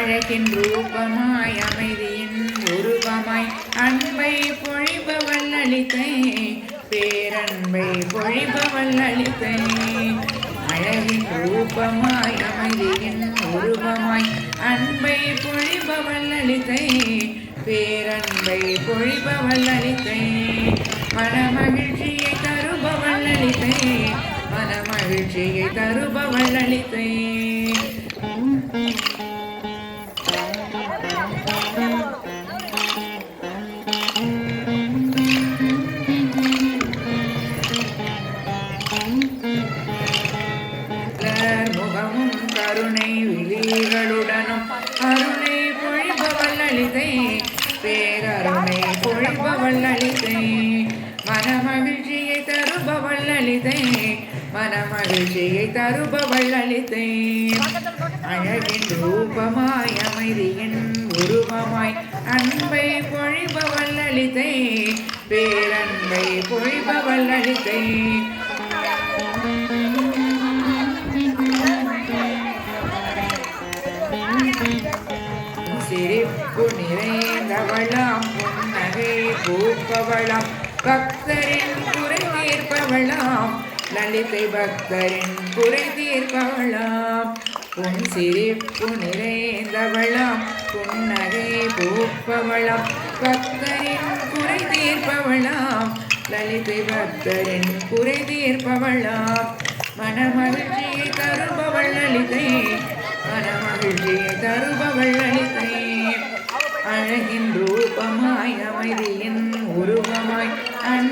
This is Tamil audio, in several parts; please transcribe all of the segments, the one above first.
அழகின் ரூபமாய் அமைதியின் உருவமாய் அன்பை பொழிபவள் அளித்தை பேரன்பை பொழிபவள் அளித்தை. அழகின் ரூபமாய் அமைதியின் உருவமாய் அன்பை பொழிபவள் அளித்தை பேரன்பை பொழிபவள் அளித்தை. மனமகிழ்ச்சியை தருபவள் அளித்தை மனமகிழ்ச்சியை தருபவள் அளித்தை. முகமும் கருணை விழிகளுடனும் அருணை பொழிபவள் அளிதை பேரருணை பொழிபவள் அளிதை மனமகிழ்ச்சியை தருபவள் அளிதை மனமகிழ்ச்சியை தருபவள் அளிதை அழகின் ரூபமாய் அமைதியின் உருவமாய் அன்பை பொழிபவள் அளிதை பேரன்பை பொழிபவள் அளிதை நிறைந்தவளாம் புன்னகை பூப்பவளாம் பக்தரின் குறை தீர்ப்பவளாம் லலிதை பக்தரின் குறை தீர்ப்பவளாம் உன் சிரிப்பு நிறைந்தவளாம் புன்னகை பூப்பவளாம் பக்தரின் குறை தீர்ப்பவளாம் லலிதை பக்தரின் குறை தீர்ப்பவளாம் மனமகிழ்ச்சியை தருபவள் லலிதை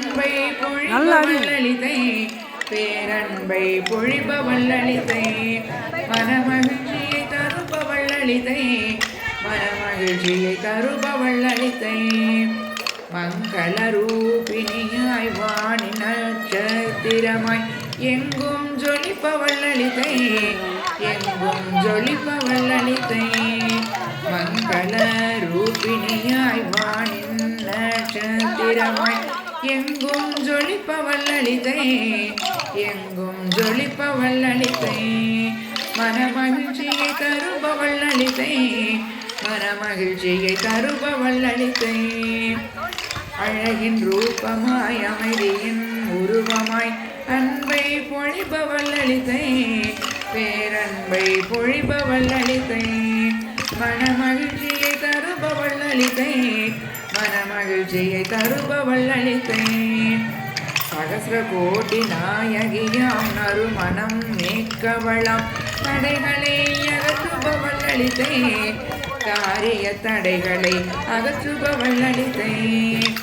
அன்பை பொழிபவள் அளித்தை பேரன்பை பொழிபவள் அளித்தை மனமகிழ்ச்சியை தருபவள் அளித்தை மனமகிழ்ச்சியை தருபவள் அளித்தை மங்கள ரூபிணியாய் வாணி நட்சத்திரமாய் எங்கும் ஜொலிப்பவள் அளித்தை எங்கும் ஜொலிப்பவள் அளித்தை மங்கள ரூபிணியாய் வாணின் நட்சத்திரமாய் எங்கும் ஜொலிப்பவள் அளித்தை எங்கும் ஜொலிப்பவள் அளித்தை. மனமகிழ்ச்சியை தருபவள் அளித்தை மனமகிழ்ச்சியை தருபவள் அளித்தை. அழகின் ரூபமாய் அமைதியின் உருவமாய் அன்பை பொழிபவள் அளித்தை பேரன்பை பொழிபவள் அளித்தை. மனமகிழ்ச்சியை தருபவள் அளித்தை மனமகிழ்ச்சியை தருபவள் அளித்தேன். சகசிர கோட்டி நாயகியாம் நறுமணம் மேற்கவளாம் தடைகளை அகற்றுபவள் அளித்தேன். காரிய தடைகளை அகற்றுபவள் அளித்தேன்.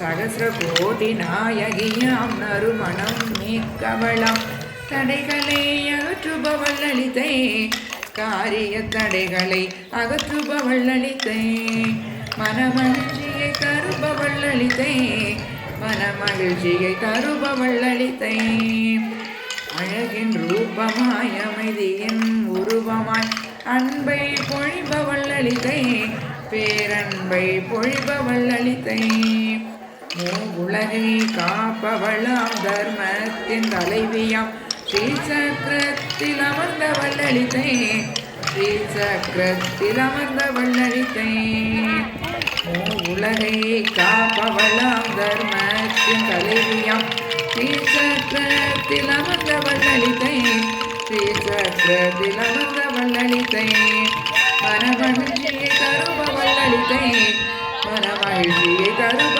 சகசிர கோடி நாயகியாம் நறுமணம் மேற்கவளாம் தடைகளை அகற்றுபவள் அளித்தேன். காரிய தடைகளை அகற்றுபவள் அளித்தேன். மனமகிழ்ச்சி மகிழ்ச்சியை தருபவள் அளித்தை மனமகிழ்ச்சியை தருபவள் அளித்தை அழகின் ரூபமாய் அமைதியின் உருவமாய் அன்பை பொழிபவள் அளித்தை பேரன்பை பொழிபவள் அளித்தை உலகை காப்பவளாம் தர்மத்தின் தலைவியாம். ஸ்ரீ சக்கரத்தில் அமர்ந்தவள் அளித்தை சக்கரத்தில் அமர்ந்தவள் அளித்தை உலகை காப்பவளாம் தர்மத்தின் தலைவியாம். ஸ்ரீசக்கரத்தில் சக்கரத்தில் அமர்ந்தவள் அளித்தை ஸ்ரீ சக்கரத்தில் அமர்ந்தவள் அளித்தை மனமகிழ்ச்சியை தருபவள் அளித்தை மனமகிழ்ச்சியை தருபவள்